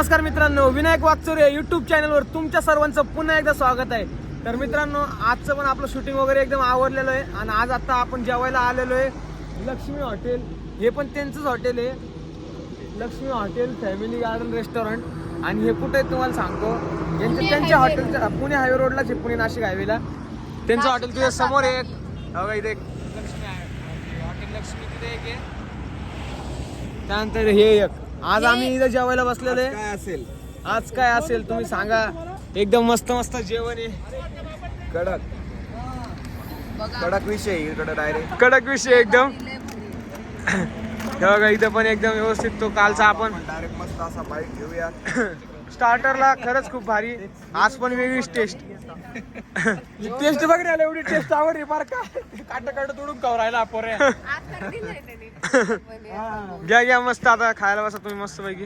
नमस्कार मित्रांनो विनायक वागचोरे युट्यूब चॅनलवर तुमच्या सर्वांचं पुन्हा एकदा स्वागत आहे. तर मित्रांनो आजचं पण आपलं शूटिंग वगैरे एकदम आवडलेलं आहे आणि आज आता आपण जेवायला आलेलो आहे लक्ष्मी हॉटेल. हे पण त्यांचंच हॉटेल आहे. Laxmi hotel family garden restaurant आणि हे कुठे आहे तुम्हाला सांगतो. यांच्या त्यांच्या हॉटेलच्या पुणे हायवे रोडलाच आहे पुणे नाशिक हायवेला त्यांचं हॉटेल तुझ्या समोर आहे एक. हो का, इथे एक. लक्ष्मी आहे. हॉटेल लक्ष्मी तिथे एक आहे. त्यानंतर हे एक. आज आम्ही इथं जेवायला बसलेलो आहे. काय असेल? आज काय असेल तुम्ही सांगा. एकदम मस्त मस्त जेवण आहे. कडक. कडक विषय इकडे डायरेक्ट कडक विषय एकदम. हे बघा इथं पण एकदम व्यवस्थित तो कालचा आपण डायरेक्ट मस्त असा बाईक घेऊया. स्टार्टरला खरंच खूप भारी. आज पण वेगळीच टेस्ट टेस्ट बघ एवढी टेस्ट आवडली फार का. काट काट तोडून कवर राहिला पोरे घ्या घ्या मस्त आता खायला बसा तुम्ही मस्त पैकी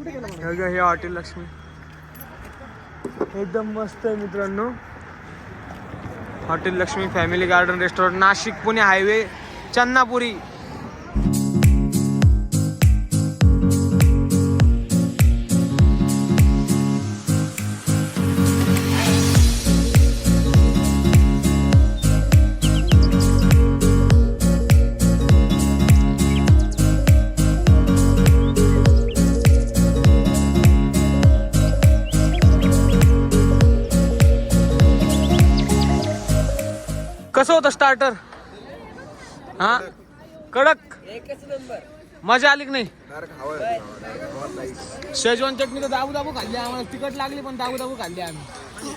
हे हॉटेल लक्ष्मी. एकदम मस्त आहे मित्रांनो. Hotel Laxmi family garden restaurant Nashik Pune highway Channapuri. कसं होतं स्टार्टर हा? कडक? मजा आली की नाही? शेजवान चटणी तर दाबू दाबू खाल्ली आम्हाला. तिखट लागली पण दाबू दाबू खाल्ली आम्ही.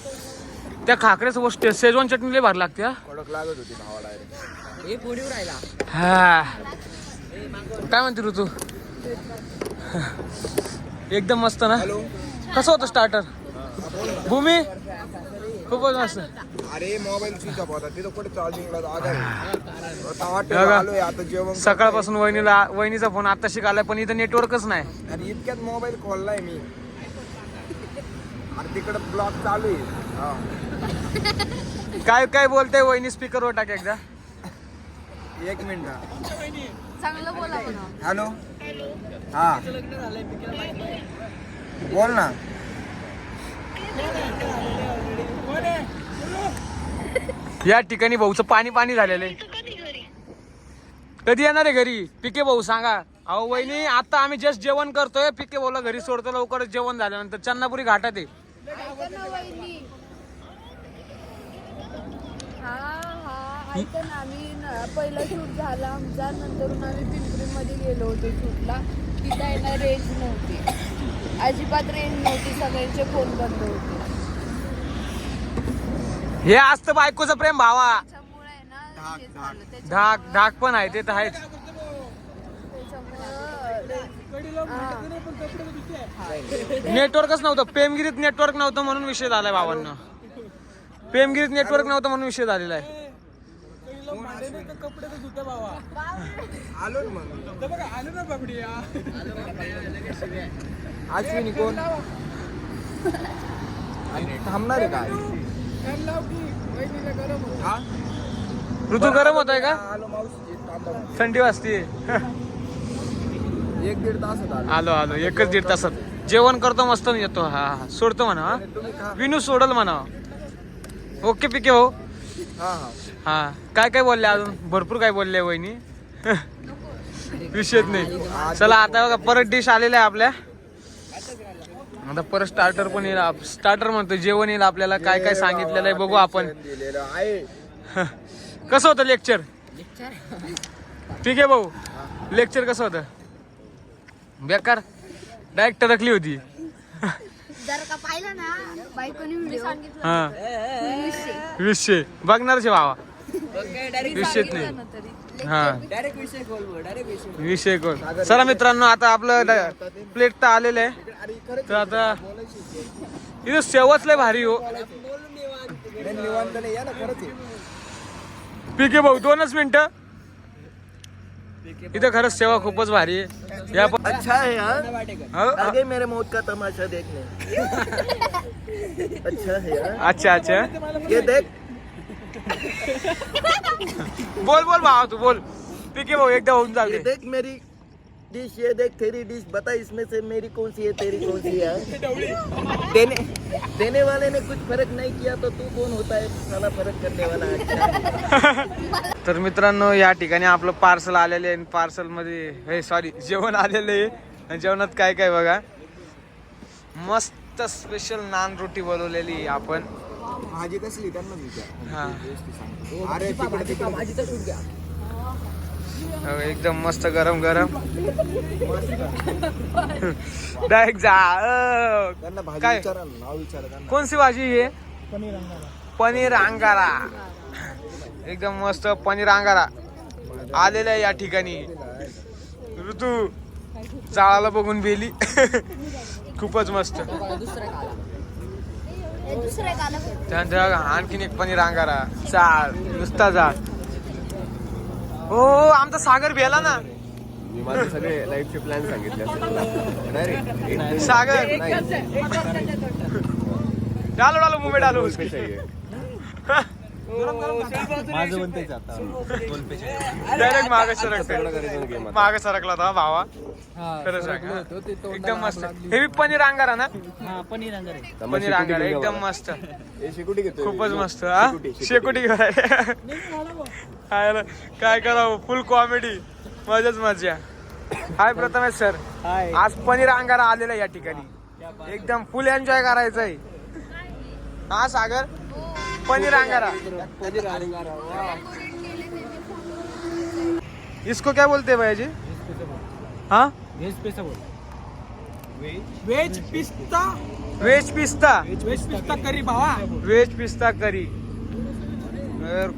त्या आहे. शेजवान चटणी लय भारी लागते हा. हा काय म्हणते ऋतू? एकदम मस्त ना? कसं होतं स्टार्टर भूमी? खूपच मस्त. अरे मोबाईल स्विच ऑफ होता. तिथं कुठे चार्जिंगला जागा आहे. आता बघा. आलोय आता जेवण सकाळपासून वहिनीला वहिनीचा फोन आता शिकायला पण इथं नेटवर्कच नाही. आणि इतक्यात मोबाईल खोललाय मी. आणि तिकडे ब्लॉक चालू आहे. हा. काय काय बोलते वहिनी? स्पीकरवर टाक एकदा. एक मिनिट. चांगलं बोला म्हणा. हॅलो? हा. बोल ना. या ठिकाणी भाऊचं पाणी पाणी झालेलं आहे. कधी येणार आहे घरी? पिके भाऊ सांगा. अहो वहिनी आता आम्ही जस्ट जेवण करतोय. पिके भाऊला घरी सोडतो लवकरच जेवण झाल्यानंतर. चन्नापुरी घाटात आहे. हा हा. ऐका आम्ही न- पहिला शूट झाला आमचा. नंतर आम्ही पिंपरीमध्ये गेलो होतो शूटला. तिथं आहे ना रेंज नव्हती. अजिबात रेंज नव्हती. सगळ्यांचे फोन बंद होते. हे असतं बायकोचं प्रेम भावा. त्याच्यामुळे आहे ना धाक, हे धाक. झालं त्याच्या- धाक धाक पण आहे ते तर आहेच. नेटवर्कच नव्हतं पेमगिरीत नेटवर्क नव्हतं म्हणून विषय झालाय भावांना. पेमगिरीत नेटवर्क नव्हतं म्हणून विषय झालेला आहे. आलो ना मग. अश्विनी कोण थांबणार आहे काय? हा? ऋतू गरम होत आहे का? आलो मावशी थांबा थंडी वाजते. एक दीड तास होता आलो आलो. एकच दीड तासात. जेवण करतो मस्त येतो. हा हा. सोडतो म्हणा हा. विनू सोडल म्हणा. ओके पिके हा हा. हा. काय काय बोलले अजून? भरपूर काय बोलले वहिनी. विषयच नाही. चला आता बघा परत डिश आलेल्या आहे आपल्या. आता परत स्टार्टर पण येईल. स्टार्टर म्हणतो जेवण येईल आपल्याला काय काय सांगितलेलं आहे बघू आपण. दिलेलं आहे. कसं होतं लेक्चर ठीक आहे भाऊ. लेक्चर कसं होतं? बेकार. डायरेक्ट टरकली होती. जर का पाहिलं ना बायकोनी व्हिडिओ सांगितलं हा विषय. बघणारच आहे भावा. विषयच नाही. हा. विषय कोण चला मित्रांनो आता आपलं प्लेट तर आलेलं आहे. तर आता इथं शेवच लय भारी हो. नाही, निवांत नाही या ना खरंच आहे. पीके भाऊ दोनच मिनिटं. इथं खरंच सेवा खूपच भारी आहे. या पण अच्छा है? यार हो? आगे मेरे मौत का तमाशा देखने. अच्छा है? यार अच्छा. अच्छा ये देख. बोल बोल भावा तू बोल. पीके भाऊ एकदा होऊन ये चालते देख मेरी डिश ये देख तेरी डिश बता इसमें से मेरी कौन सी है तेरी कौन सी है? देने देने वाले ने कुछ फर्क नहीं किया तो तू कौन होता है? साला फर्क करने वाला अच्छा तर मित्रांनो या ठिकाणी आपलं पार्सल आलेले आहे पार्सलमध्ये हे सॉरी जेवण आलेलं आहे. आणि जेवणात काय काय बघा. मस्त स्पेशल नान रोटी बनवलेली आहे आपण. भाजी कसली त्यांना विचार हा. अरे तिकडे तिकडे. भाजीचा शूट घ्या. हो, एकदम मस्त गरम गरम. डायरेक्ट जा अ. त्यांना भाजी काय? विचारा ना, नाव विचारा त्यांना. कोणती भाजी आहे पनीर अंगारा. एकदम मस्त पनीर अंगारा. आलेला आहे या ठिकाणी. ऋतू जाळाला बघून बेली. खूपच मस्त. त्यानंतर आणखीन एक पनीर अंगारा. चाळ नुसता जाळ. हो आमचा सागर भेला ना. मी माझे सगळे लाईफचे प्लॅन सांगितले सागर. डालो डालो मुंबई डालो. माझं पण तेच आता. डायरेक्ट मागे सरकते मागे सरकला होता भावा. खरं सांग हा. एकदम मस्त. हे बी पनीर अंगारा ना? पनीर अंगारा एकदम मस्त. शेकुटी घेतो खूपच मस्त हा? शेकोटी करायला काय करावं? फुल कॉमेडी मजाच मजा. Hi Prathamesh sir. आज पनीर अंगारा आलेला आहे या ठिकाणी. एकदम फुल एन्जॉय करायचं आहे हा सागर? पनीर अंगारा इसको क्या बोलते हैं भैया जी हाँ? वेज पिस्ता। वेज पिस्ता। वेज पिस्ता करी भावा व्हेज पिस्ता करी।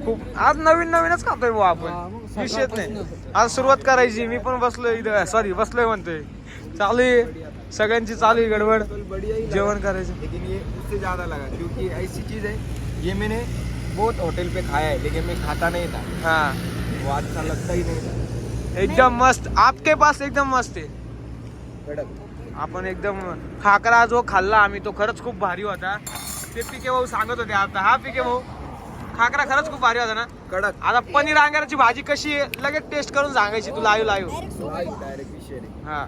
खूप आज नवीन नवीनच खातोय बुवा आपण. विषयच नाही. आज सुरुवात करायची. मी पण बसलोय इथं. सॉरी बसलोय म्हणतोय. चालू आहे. सगळ्यांची चालू आहे गडबड. जेवण करायचं. लेकिन ये उससे ज्यादा लगा क्योंकि ऐसी चीज है ये मैंने बहुत होटल पे खाया है लेकिन मैं खाता नहीं था। हा। वो अच्छा लगता ही नहीं था। एकदम मस्त। आपके पास एकदम मस्त आहे कड़क आपण एकदम खाकरा जो खाल्ला आम्ही तो खरंच खूप भारी होता. ते पिके भाऊ सांगत होते आता. हा पिके भाऊ खाकरा खरंच खूप भारी होता ना? कड़क. आता पनीर अंगाराची भाजी कशी आहे लगेच टेस्ट करून सांगायची तू लाईव्ह लाईव्ह डायरेक्ट विषय हा.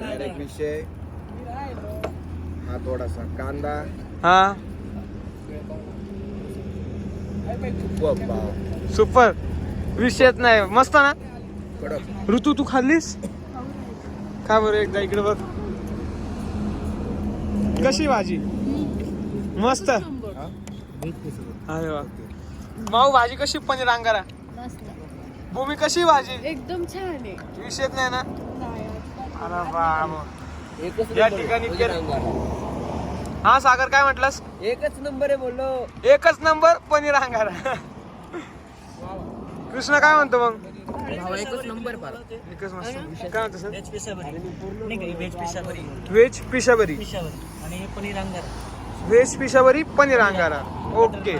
डायरेक्ट विषय. हाँ थोड़ा सा कांदा. हा. सुपर. विषयच नाही. मस्त ना? ऋतू तू खाल्लीस? का बरं एकदा इकडे बघ. कशी भाजी? मस्त. अरे वा. माऊ भाजी कशी? पनीर अंगारा? भूमी कशी भाजी? एकदम छान आहे. विषयच नाही ना? अरे. या ठिकाणी हा सागर काय म्हटलंस? एकच नंबर आहे बोललो. एकच नंबर पनीर अंगारा. कृष्ण काय म्हणतो मग? एकच नंबर पार एकच मस्त. काय म्हणतो सर? वेज पिसाभरी नाही वेज पिसाभरी व्हेज पिशाबरी आणि हे पनीर अंगार. व्हेज पिशाबरी पनीर अंगारा. ओके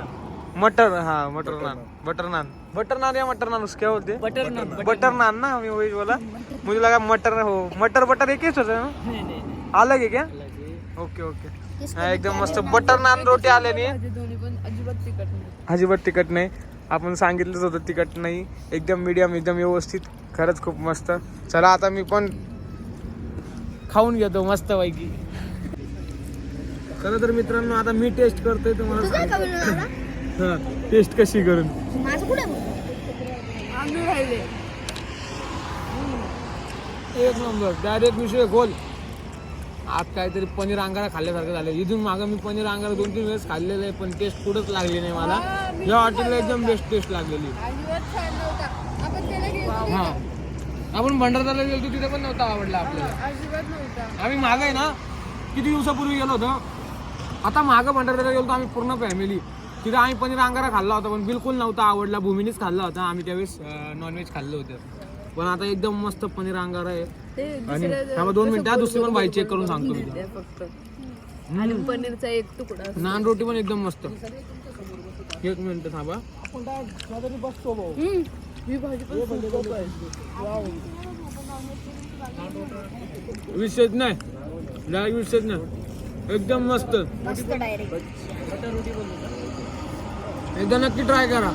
मटर हा मटर नान. बटर नान. बटर नान या मटर नान उसके बोलते? बटर नान. बटर नान ना मी वही बोला मुझे लगा मटर हो मटर बटर एक ही होता ना? अलग है क्या? ओके ओके हा, एकदम मस्त बटर नान रोटी आल्याने भाजी दोन्ही पण अजिबात तिखट नाही. अजिबात तिखट नाही. आपण सांगितलंच होतं तिखट नाही. एकदम मीडियम एकदम व्यवस्थित. खरंच खूप मस्त. चला आता मी पण खाऊन घेतो मस्त पैकी खरं तर मित्रांनो आता मी टेस्ट करतोय तुम्हाला सांगतो. हा टेस्ट कशी करून? राहिले. एक नंबर. डायरेक्ट विषय गोल आज काहीतरी पनीर अंगारा खाल्ल्यासारखं झालं इथून मागं मी पनीर अंगारा दोन तीन वेळेस खाल्लेलं आहे पण टेस्ट कुठंच लागली नाही मला. या हॉटेलला एकदम बेस्ट टेस्ट लागलेली. हा. आपण भंडारदरला गेलो तिथे पण नव्हता आवडला आपल्याला. आम्ही मागे आहे ना किती दिवसापूर्वी गेलो होतो. आता मागं भंडारदरला गेलो होतो आम्ही पूर्ण फॅमिली तिथे आम्ही पनीर अंगारा खाल्ला होता पण बिलकुल नव्हता आवडला. भूमीनेच खाल्ला होता. आम्ही त्यावेळेस नॉनव्हेज खाल्लं होतं. पण आता एकदम मस्त पनीर अंगारा आहे. ते आणि दुसऱ्या- थांबा दोन मिनिटं हा, दुसरी पण भाई चेक करून सांगतो मी फक्त. आणि पनीरचा एक तुकडा नान रोटी पण एकदम मस्त. एक मिनिट थांबा. हम्म. ही भाजी पण खूप विषयच नाही. डायरेक्ट विषयच नाही. एकदम मस्त. मस्त डायरेक्ट एकदा नक्की ट्राय करा.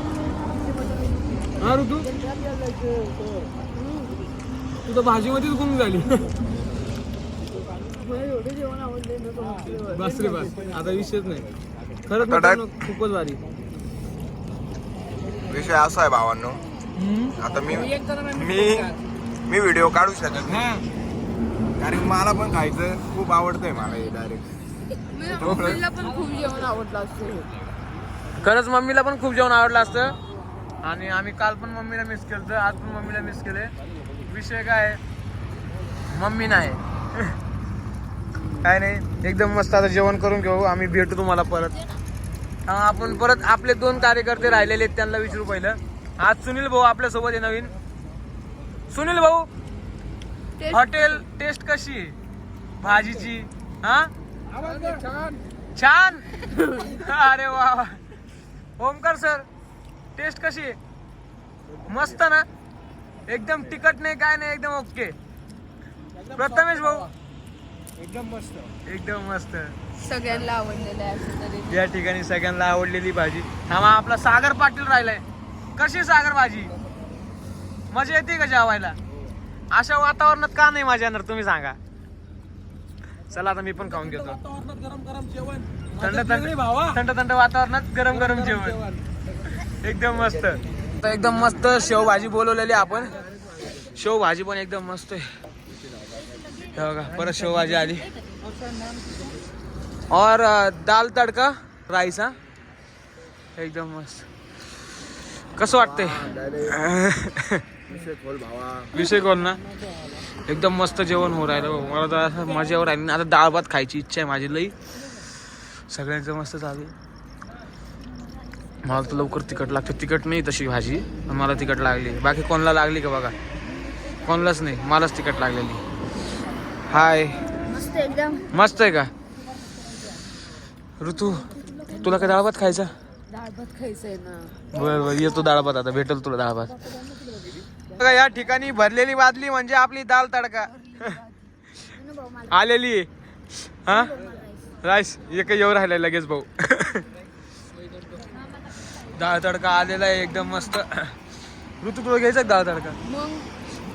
हा ऋतू? तू तर भाजीमध्येच गुंग झाली. बस रे बस. आता विषयच नाही. खरंच मित्रांनो, खूपच भारी. विषय असा आहे भावांनो. आता मी मी मी व्हिडिओ काढू शकत नाही. कारण मला पण खायचं खूप आवडतंय मला हे डायरेक्ट मम्मीला पण खूप जेवण आवडलं असतं. हे. खरंच मम्मीला पण खूप जेवण आवडलं असतं. आणि आम्ही काल पण मम्मीला मिस केलं आज पण मम्मीला मिस केले विषय काय? मम्मी नाही. काय नाही एकदम मस्त आता जेवण करून घेऊ. आम्ही भेटू तुम्हाला परत. आपण परत आपले दोन कार्यकर्ते राहिलेले आहेत त्यांना विचारू पहिलं. आज सुनील भाऊ आपल्यासोबत आहे नवीन. सुनील भाऊ हॉटेल टेस्ट कशी? भाजीची. हा? छान. अरे वा. ओमकार सर टेस्ट कशी? मस्त ना? एकदम तिखट नाही काय नाही एकदम ओके. प्रथमेश भाऊ. एकदम मस्त. एकदम मस्त. सगळ्यांना आवडलेलं आहे या ठिकाणी सगळ्यांना आवडलेली भाजी. हा मग आपला सागर पाटील राहिलाय. कशी सागर भाजी? मजा येते का जेवायला? अशा वातावरणात का नाही मजा येणार तुम्ही सांगा. चला आता मी पण खाऊन घेतो. गरम गरम जेवण. थंड थंड भावा. थंड थंड वातावरणात गरम गरम जेवण. एकदम मस्त. आता एकदम मस्त शेवभाजी बोलवलेली आपण. शेवभाजी पण एकदम मस्त आहे. बघा परत शेवभाजी आली. और दाल तडका राईस हा? एकदम मस्त. कसं वाटतंय? विषय कोण ना? एकदम मस्त जेवण हो राहिलं मला तर मजा मजा राहिली. ना आता डाळ भात खायची इच्छा आहे माझी लई. सगळ्यांचं मस्त चालू मला तर लवकर तिखट लागते. तिखट नाही तशी भाजी पण मला तिखट लागली. बाकी कोणाला लागली का बघा? कोणालाच नाही. मलाच तिखट लागलेली. हाय. मस्त एकदम. मस्त आहे का? ऋतू तुला काय डाळ भात खायचा बर बर. येतो डाळ भात आता. भेटल तुला डाळ भात बघा या ठिकाणी भरलेली बादली म्हणजे आपली दाल तडका. आलेली हा? राईस. एक येऊ राहिलाय लगेच भाऊ. डाळ तडका आलेला आहे एकदम मस्त. ऋतू तुला घ्यायचा डाळ तडका? मग?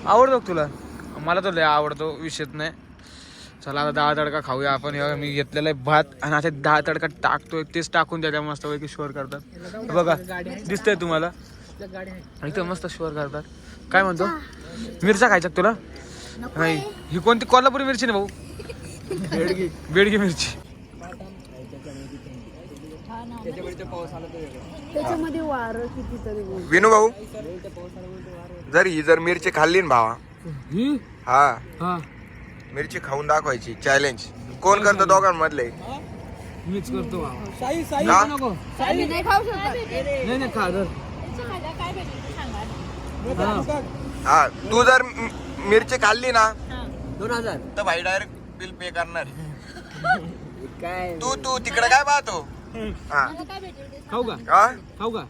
आवडतो तुला? मला तर लय आवडतो विषयच नाही. चला आता डाळ तडका खाऊया आपण. मी घेतलेला आहे भात आणि आता डाळ तडका टाकतोय. तेच टाकून द्या त्या मस्त पैकी शोर करतात. बघा दिसतंय तुम्हाला? इथं मस्त शोर करतात. काय म्हणतो? मिरच्या खायच्या का तुला नाही. ही कोणती कोल्हापुरी मिरची ना भाऊ? बेडगी. बेडगी मिरची. त्याच्यामध्ये वारं कितीतरी बोल विनू भाऊ जर ही जर मिरची खाल्ली ना भावा. ही? मिरची खाऊन दाखवायची चॅलेंज कोण करतं दोघांमधले? मीच करतो बाबा. साई साई का? नको. आम्ही नाही खाऊ शकत. नाही नाही खा धर. हा. हा तू जर म- मिरची खाल्ली ना दोन हजार. तर भाई डायरेक्ट बिल पे करणार काय? तू तू तिकडे काय पाहतो? हा. खाऊ का? हा? खाऊ का?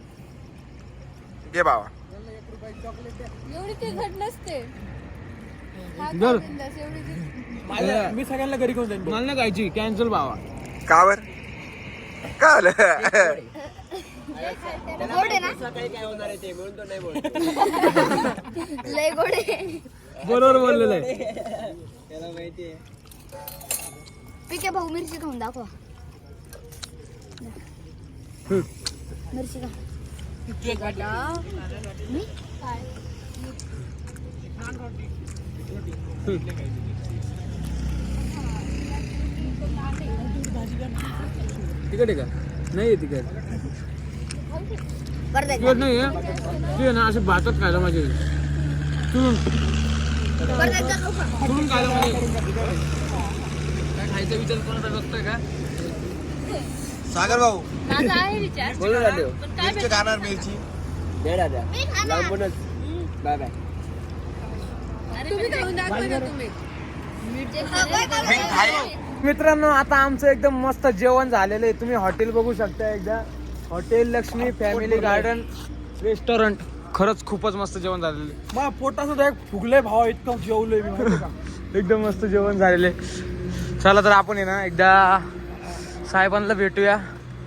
एवढी नसते. हा एवढी ती- माझ्या- मी सगळ्यांना घरी घेऊन जाईन. मला नाही खायची. कॅन्सल भावा का बर? का आलं? गोड आहे ना? लय गोड आहे. बरोबर बोललेलं आहे. पीके भाऊ मिरची खाऊन दाखवा. मिरची तिकट आहे का? नाही आहे तिकट तिकट नाही आहे? आहे ना असे भातात खायला माझे. तुरून खायला माझे. काय खायचा विचार कोणाचा बघतोय का? सागर भाऊ. माझा आहे विचार. मिरची खाणार? मिरची मी खाणार. तुम्ही खाऊन दाखवा ना तुम्ही. सगळं खाऊ. मी खाई मित्रांनो आता आमचं एकदम मस्त जेवण झालेलं आहे. तुम्ही हॉटेल बघू शकता एकदा. Hotel Laxmi family garden restaurant खरंच खूपच मस्त जेवण झालेलं आहे. मग पोटा सुद्धा एक फुगलंय भावा इतकं जेवलोय मी माहिती का? एकदम मस्त जेवण झालेले चला तर आपण आहे ना एकदा साहेबांना भेटूया.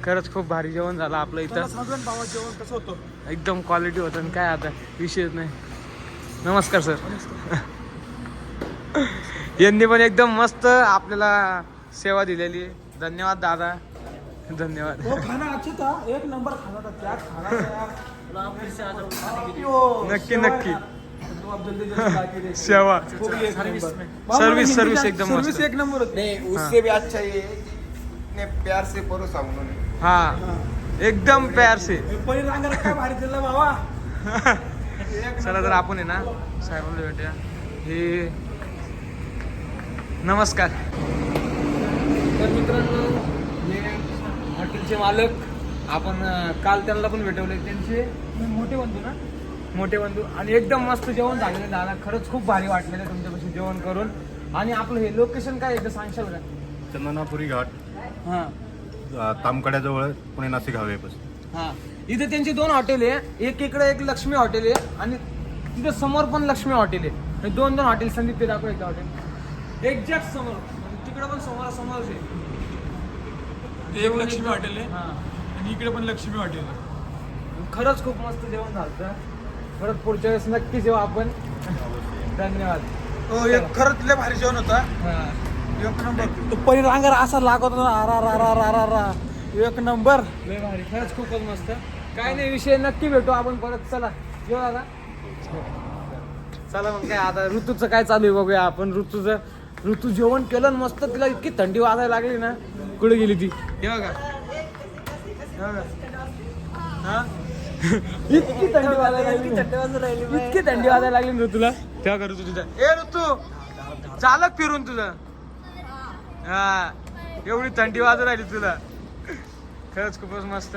खरंच खूप भारी जेवण झालं आपलं इथं. सांगून जेवण कसं होतं. एकदम क्वालिटी होतं आणि काय आता विषयच नाही. नमस्कार सर यांनी पण एकदम मस्त आपल्याला सेवा दिलेली. धन्यवाद दादा. धन्यवाद. वो खाना अच्छा था. एक नंबर खाना था. क्या खाना था यार? नक्की नक्की. तो आप जल्दी जल्दी लाके दे सेवा. सर्विस सर्विस एकदम सर्विस मस्त. एक नंबर होती। नहीं उससे भी अच्छा है इतने प्यार से परोसा उन्होंने। हा एकदम प्यार से। पनीर काय भारी दिला बाबा। चला तर आपण आहे ना साहेबांना भेटूया हे नमस्कार. तर मित्रांनो हे हॉटेलचे मालक आपण अं, काल त्यांना पण भेटवले त्यांचे मोठे बंधू ना? मोठे बंधू. आणि एकदम मस्त जेवण झालेलं दादा. खरंच खूप भारी वाटलेलं आहे तुमच्यापाशी जेवण करून. आणि आपलं हे लोकेशन काय एकदा सांगशाल का? चंदनापुरी घाट. हां तामकड्याजवळ पुणे नाशिक हायवेपासून हा. इथे त्यांची दोन हॉटेल आहे. एक इकडे एक लक्ष्मी हॉटेल आहे. आणि तिथे समोर पण लक्ष्मी हॉटेल आहे. हे दोन दोन हॉटेल. संदीप ते दाखव एकदा हॉटेल. एक्झॅक्ट समोर. आणि तिकडे पण समोर समोरच आहे एक लक्ष्मी हॉटेल आहे. हा. आणि इकडे पण लक्ष्मी हॉटेल आहे. खरंच खूप मस्त जेवण झालं परत पुढच्या वेळेस नक्की जेव्हा आपण. धन्यवाद. हो एक खरंच लय भारी जेवण होता. हा. एक नंबर. तो पनीर अंगार असा लागत होता ना रा रा रा रा रा रा एक नंबर. लय भारी. खरंच खूपच मस्त. काय नाही विषय नक्की भेटू आपण परत. चला जेव दादा चला मग काय आता ऋतूचं काय चालू आहे बघूया आपण. ऋतूचं ऋतू जेवण केलं आणि मस्त तिला इतकी थंडी वाजायला लागली ना कुठे गेली ती? हे बघा. हे. हा? इतकी थंडी वाजायला लागली. ना. इतकी थंडी वाजायला लागली ना ऋतूला. तेव्हा का ऋतू तिथं. ए ऋतू. चालक फिरून तुझं. हा. एवढी थंडी वाजत राहिली तुला. खरंच खूपच मस्त.